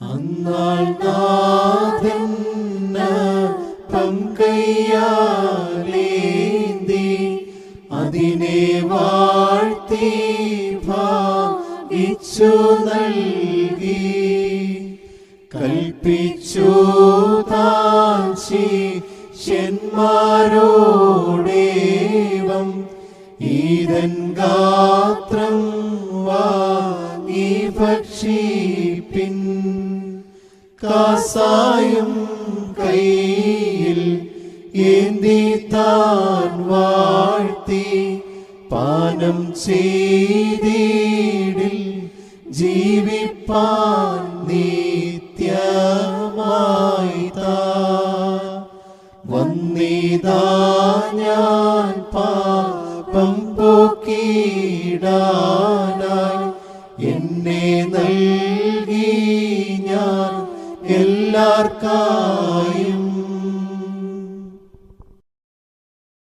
അന്നാൾ നാഥൻ പങ്കയ്യാലേന്തി അതിനെ വാഴ്ത്തി ഭാഗിച്ചു നൽകി. കൽപ്പിച്ചു താൻ ശിഷ്യന്മാരോടേവം ഈതൻ ഗാത്രം വാങ്ങി ഭക്ഷിപ്പിൻ. കാസായും കയ്യിൽ ഏന്തി താൻ വാഴ്ത്തി പാനം ചെയ്തിടിൽ ജീവിപ്പാൻ നിത്യമായി വന്നിതാ ഞാൻ പാപം പോക്കിടാനായി എന്നെ നൽകി ഞാൻ എല്ലാവർക്കായി